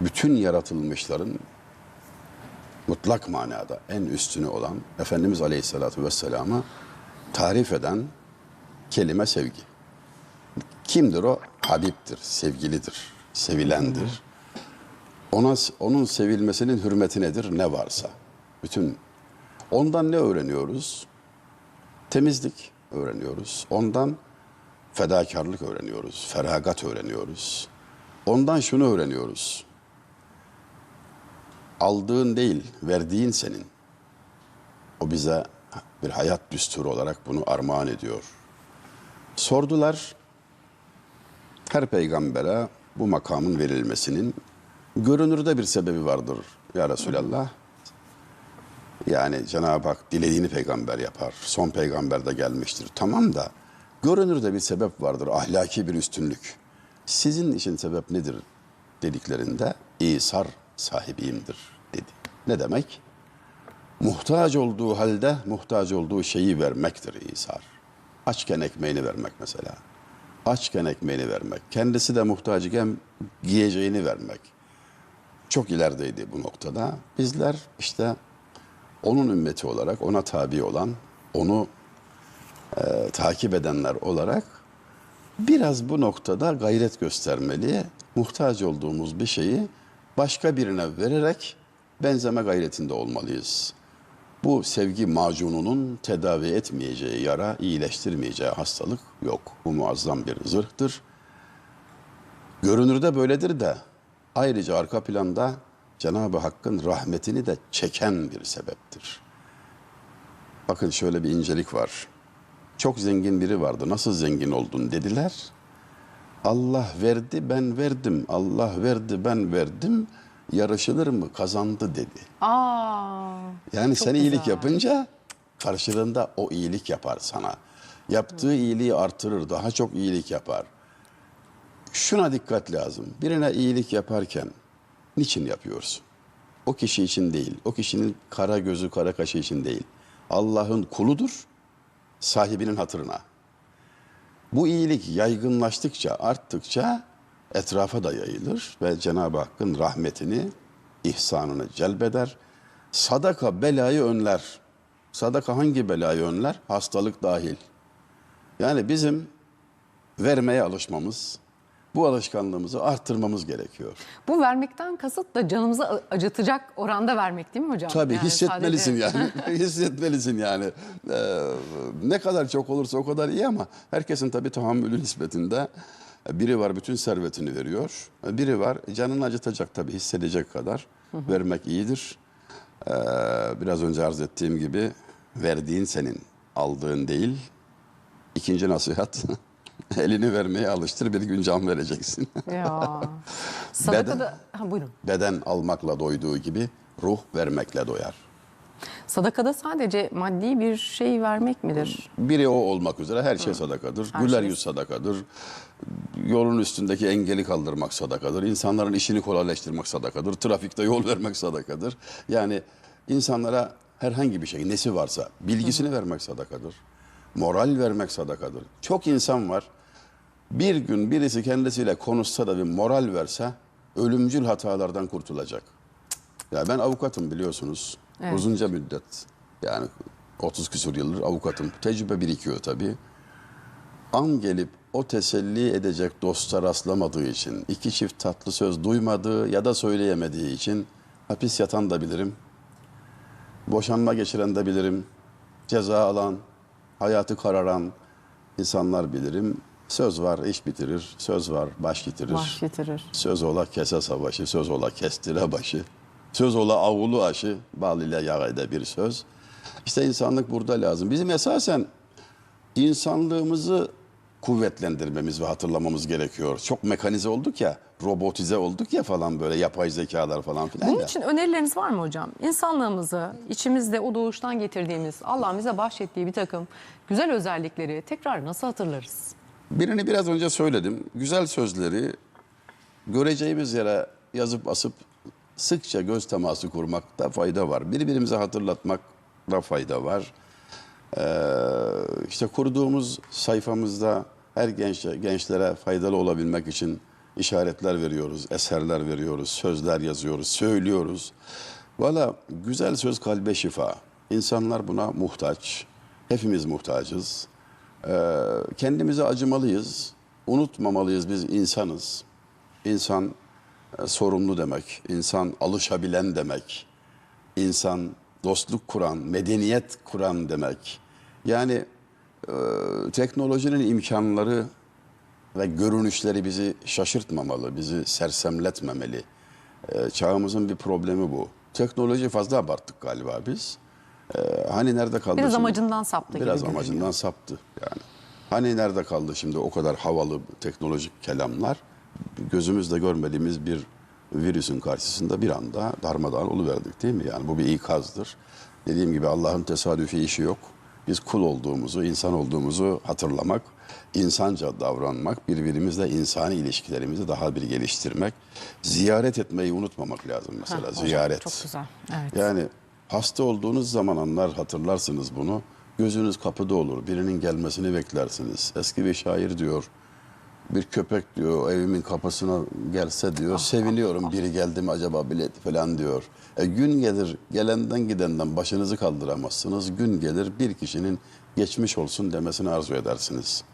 bütün yaratılmışların mutlak manada en üstünü olan Efendimiz Aleyhisselatü Vesselam'ı tarif eden kelime sevgi. Kimdir o? Habibdir, sevgilidir, sevilendir. Ona onun sevilmesinin hürmeti nedir? Ne varsa. Bütün ondan ne öğreniyoruz? Temizlik öğreniyoruz. Ondan fedakarlık öğreniyoruz, feragat öğreniyoruz. Ondan şunu öğreniyoruz. Aldığın değil, verdiğin senin. O bize bir hayat düsturu olarak bunu armağan ediyor. Sordular, her peygambere bu makamın verilmesinin görünürde bir sebebi vardır ya Resulallah. Yani Cenab-ı Hak dilediğini peygamber yapar. Son peygamber de gelmiştir. Tamam da görünürde bir sebep vardır. Ahlaki bir üstünlük. Sizin için sebep nedir dediklerinde İsar sahibiyimdir dedi. Ne demek? Muhtaç olduğu halde muhtaç olduğu şeyi vermektir İsar. Açken ekmeğini vermek mesela. Açken ekmeğini vermek. Kendisi de muhtaç iken giyeceğini vermek. Çok ilerideydi bu noktada. Bizler işte onun ümmeti olarak, ona tabi olan, onu e, takip edenler olarak biraz bu noktada gayret göstermeli. Muhtaç olduğumuz bir şeyi başka birine vererek benzeme gayretinde olmalıyız. Bu sevgi macununun tedavi etmeyeceği yara, iyileştirmeyeceği hastalık yok. Bu muazzam bir zırhtır. Görünürde böyledir de ayrıca arka planda Cenab-ı Hakk'ın rahmetini de çeken bir sebeptir. Bakın şöyle bir incelik var. Çok zengin biri vardı. Nasıl zengin oldun dediler. Allah verdi ben verdim. Allah verdi ben verdim. Yarışılır mı kazandı dedi. Aa, Yani sen iyilik yapınca karşılığında o iyilik yapar sana. Yaptığı iyiliği artırır, daha çok iyilik yapar. Şuna dikkat lazım. Birine iyilik yaparken niçin yapıyorsun? O kişi için değil, o kişinin kara gözü, kara kaşı için değil. Allah'ın kuludur, sahibinin hatırına. Bu iyilik yaygınlaştıkça, arttıkça etrafa da yayılır ve Cenab-ı Hakk'ın rahmetini, ihsanını celbeder. Sadaka belayı önler. Sadaka hangi belayı önler? Hastalık dahil. Yani bizim vermeye alışmamız, bu alışkanlığımızı arttırmamız gerekiyor. bu vermekten kasıt da canımızı acıtacak oranda vermek değil mi hocam? Tabii Yani hissetmelisin sadece- yani. hissetmelisin yani. Ee, ne kadar çok olursa o kadar iyi ama herkesin tabii tahammülü nispetinde. Biri var bütün servetini veriyor. Biri var canını acıtacak tabii hissedecek kadar. Vermek iyidir. Ee, biraz önce arz ettiğim gibi verdiğin senin, aldığın değil. İkinci nasihat elini vermeye alıştır bir gün can vereceksin. Ya. Sadakada, ha, buyurun. Beden almakla doyduğu gibi ruh vermekle doyar. Sadakada sadece maddi bir şey vermek midir? Biri o olmak üzere her şey sadakadır. Her Güler şey. yüz sadakadır. Yolun üstündeki engeli kaldırmak sadakadır. İnsanların işini kolaylaştırmak sadakadır. Trafikte yol vermek sadakadır. Yani insanlara herhangi bir şey nesi varsa bilgisini vermek sadakadır. Moral vermek sadakadır. Çok insan var. Bir gün birisi kendisiyle konuşsa da bir moral verse ölümcül hatalardan kurtulacak. Ya ben avukatım biliyorsunuz. Evet. Uzunca müddet. Yani 30 küsur yıldır avukatım. Tecrübe birikiyor tabii. An gelip o teselli edecek dosta rastlamadığı için, iki çift tatlı söz duymadığı ya da söyleyemediği için hapis yatan da bilirim. Boşanma geçiren de bilirim. Ceza alan, hayatı kararan insanlar bilirim. Söz var iş bitirir, söz var baş getirir. Baş getirir. Söz ola kese savaşı, söz ola kestire başı. Söz ola avulu aşı, bal ile yağ ede bir söz. İşte insanlık burada lazım. Bizim esasen insanlığımızı kuvvetlendirmemiz ve hatırlamamız gerekiyor. Çok mekanize olduk ya, robotize olduk ya falan böyle yapay zekalar falan filan Bunun ya. için önerileriniz var mı hocam? İnsanlığımızı, içimizde o doğuştan getirdiğimiz, Allah'ın bize bahşettiği bir takım güzel özellikleri tekrar nasıl hatırlarız? Birini biraz önce söyledim. Güzel sözleri göreceğimiz yere yazıp asıp sıkça göz teması kurmakta fayda var. Birbirimize hatırlatmakta fayda var. Ee, işte kurduğumuz sayfamızda her genç, gençlere faydalı olabilmek için işaretler veriyoruz, eserler veriyoruz, sözler yazıyoruz, söylüyoruz. Valla güzel söz kalbe şifa. İnsanlar buna muhtaç. Hepimiz muhtacız. Ee, kendimize acımalıyız. Unutmamalıyız biz insanız. İnsan e, sorumlu demek, insan alışabilen demek, insan dostluk kuran, medeniyet kuran demek. Yani e, teknolojinin imkanları ve görünüşleri bizi şaşırtmamalı, bizi sersemletmemeli. E, çağımızın bir problemi bu. Teknoloji fazla abarttık galiba biz. E, hani nerede kaldı Biraz şimdi? amacından saptı gibi Biraz görünüyor. amacından saptı yani. Hani nerede kaldı şimdi o kadar havalı teknolojik kelamlar? Gözümüzle görmediğimiz bir virüsün karşısında bir anda darmadağın oluverdik değil mi? Yani bu bir ikazdır. Dediğim gibi Allah'ın tesadüfi işi yok. Biz kul olduğumuzu, insan olduğumuzu hatırlamak, insanca davranmak, birbirimizle insani ilişkilerimizi daha bir geliştirmek, ziyaret etmeyi unutmamak lazım mesela. Hocam, ziyaret. Çok güzel. Evet. Yani hasta olduğunuz zaman anlar hatırlarsınız bunu. Gözünüz kapıda olur. Birinin gelmesini beklersiniz. Eski bir şair diyor. Bir köpek diyor evimin kapısına gelse diyor. seviniyorum biri geldi mi acaba bilet falan diyor. E, gün gelir gelenden gidenden başınızı kaldıramazsınız. Gün gelir bir kişinin geçmiş olsun demesini arzu edersiniz.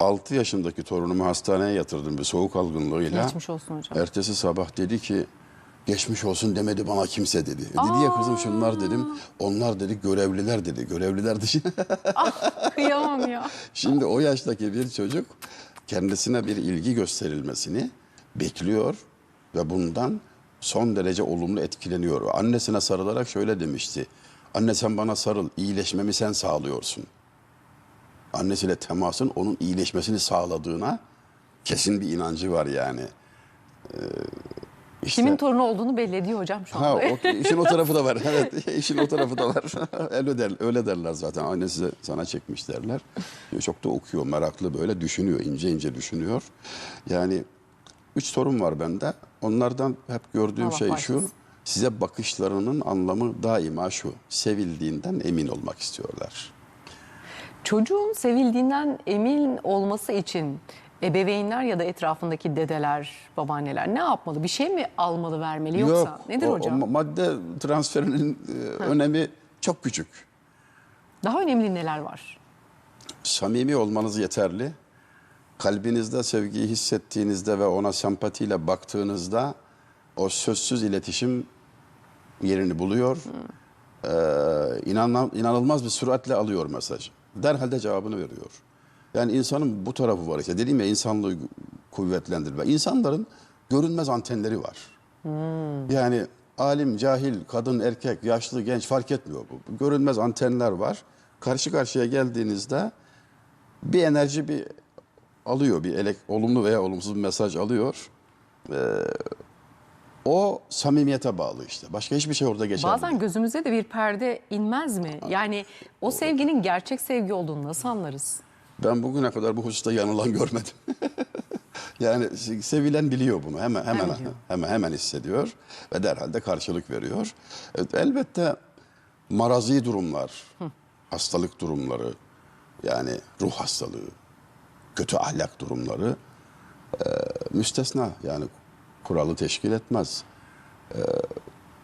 6 yaşındaki torunumu hastaneye yatırdım bir soğuk algınlığıyla. Geçmiş olsun hocam. Ertesi sabah dedi ki geçmiş olsun demedi bana kimse dedi. E dedi ya kızım şunlar dedim. Onlar dedi görevliler dedi. Görevliler dışı. Kıyamam ya. Şimdi o yaştaki bir çocuk kendisine bir ilgi gösterilmesini bekliyor ve bundan son derece olumlu etkileniyor. Annesine sarılarak şöyle demişti. Anne sen bana sarıl, iyileşmemi sen sağlıyorsun. Annesiyle temasın onun iyileşmesini sağladığına kesin bir inancı var yani. Ee, işte- Kimin torunu olduğunu belli ediyor hocam şu Ha, anda. o, işin o tarafı da var. Evet, işin o tarafı da var. öyle, der, öyle derler zaten. Annesi sana çekmiş derler. Çok da okuyor, meraklı böyle düşünüyor, ince ince düşünüyor. Yani üç sorun var bende. Onlardan hep gördüğüm Allah şey şu. bağışlasın. Size bakışlarının anlamı daima şu. Sevildiğinden emin olmak istiyorlar. Çocuğun sevildiğinden emin olması için ebeveynler ya da etrafındaki dedeler, babaanneler ne yapmalı? Bir şey mi almalı, vermeli yoksa? Yok, Nedir o- hocam? o madde transferinin e, önemi çok küçük. Daha önemli neler var? samimi olmanız yeterli. Kalbinizde sevgiyi hissettiğinizde ve ona sempatiyle baktığınızda o sözsüz iletişim yerini buluyor. Ee, inanılmaz bir süratle alıyor mesaj. Derhal de cevabını veriyor. Yani insanın bu tarafı var işte. Dediğim ya insanlığı kuvvetlendirme. İnsanların görünmez antenleri var. Yani alim, cahil, kadın, erkek, yaşlı, genç fark etmiyor bu. Görünmez antenler var. Karşı karşıya geldiğinizde bir enerji bir alıyor, bir elek, olumlu veya olumsuz bir mesaj alıyor. Ee, o samimiyete bağlı işte. Başka hiçbir şey orada geçerli. Bazen gözümüze de bir perde inmez mi? Yani o sevginin gerçek sevgi olduğunu nasıl anlarız? Ben bugüne kadar bu hususta yanılan görmedim. yani sevilen biliyor bunu. Hemen hemen hemen hemen hissediyor ve derhal de karşılık veriyor. Evet, elbette marazi durumlar, hastalık durumları, yani ruh hastalığı, kötü ahlak durumları e, müstesna yani kuralı teşkil etmez. E,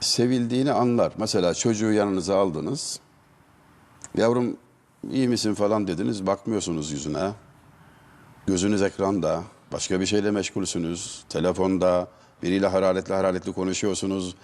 sevildiğini anlar. Mesela çocuğu yanınıza aldınız. Yavrum iyi misin falan dediniz. Bakmıyorsunuz yüzüne. Gözünüz ekranda. Başka bir şeyle meşgulsünüz. Telefonda biriyle hararetli hararetli konuşuyorsunuz.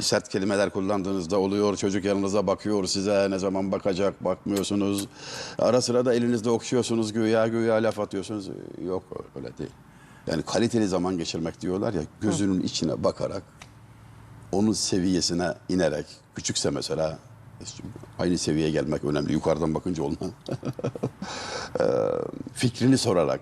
Sert kelimeler kullandığınızda oluyor. Çocuk yanınıza bakıyor size. Ne zaman bakacak bakmıyorsunuz. Ara sıra da elinizde okşuyorsunuz güya güya laf atıyorsunuz. Yok öyle değil. Yani kaliteli zaman geçirmek diyorlar ya gözünün içine bakarak onun seviyesine inerek küçükse mesela aynı seviyeye gelmek önemli. Yukarıdan bakınca olmaz. Eee, fikrini sorarak,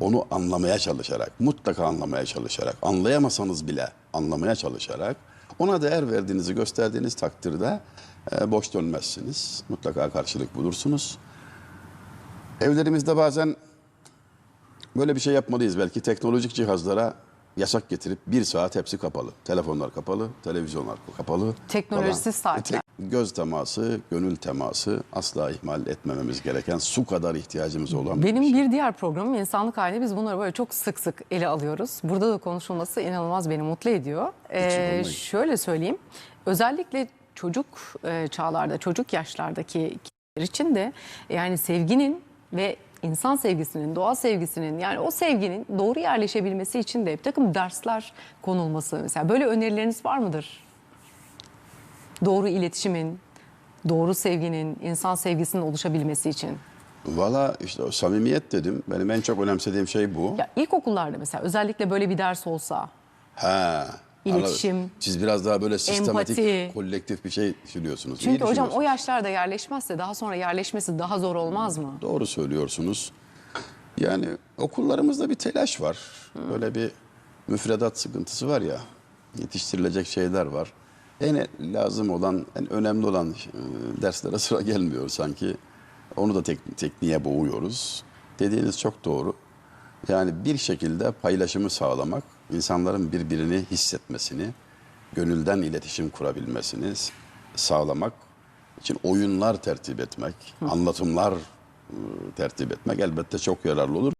onu anlamaya çalışarak, mutlaka anlamaya çalışarak, anlayamasanız bile anlamaya çalışarak, ona değer verdiğinizi gösterdiğiniz takdirde eee, boş dönmezsiniz. Mutlaka karşılık bulursunuz. Evlerimizde bazen böyle bir şey yapmalıyız. Belki teknolojik cihazlara yasak getirip bir saat hepsi kapalı. Telefonlar kapalı, televizyonlar kapalı. Teknolojisiz saatler. Göz teması, gönül teması asla ihmal etmememiz gereken, su kadar ihtiyacımız olan Benim bir diğer programım insanlık halinde biz bunları böyle çok sık sık ele alıyoruz. Burada da konuşulması inanılmaz beni mutlu ediyor. Ee, şöyle söyleyeyim. Özellikle çocuk e, çağlarda, çocuk yaşlardaki için de yani sevginin ve insan sevgisinin, doğa sevgisinin yani o sevginin doğru yerleşebilmesi için de bir takım dersler konulması. Mesela böyle önerileriniz var mıdır? Doğru iletişimin, doğru sevginin, insan sevgisinin oluşabilmesi için. Valla işte o samimiyet dedim. Benim en çok önemsediğim şey bu. Ya ilkokullarda mesela özellikle böyle bir ders olsa Ha. İletişim, anladım. Siz biraz daha böyle sistematik, empati. kolektif bir şey düşünüyorsunuz. İyi çünkü hocam o yaşlarda yerleşmezse daha sonra yerleşmesi daha zor olmaz mı? Doğru söylüyorsunuz. Yani okullarımızda bir telaş var. Böyle bir müfredat sıkıntısı var ya. Yetiştirilecek şeyler var. En lazım olan, en önemli olan e, derslere sıra gelmiyor sanki. Onu da tek, tekniğe boğuyoruz. Dediğiniz çok doğru. Yani bir şekilde paylaşımı sağlamak, insanların birbirini hissetmesini, gönülden iletişim kurabilmesini sağlamak için oyunlar tertip etmek, anlatımlar e, tertip etmek elbette çok yararlı olur.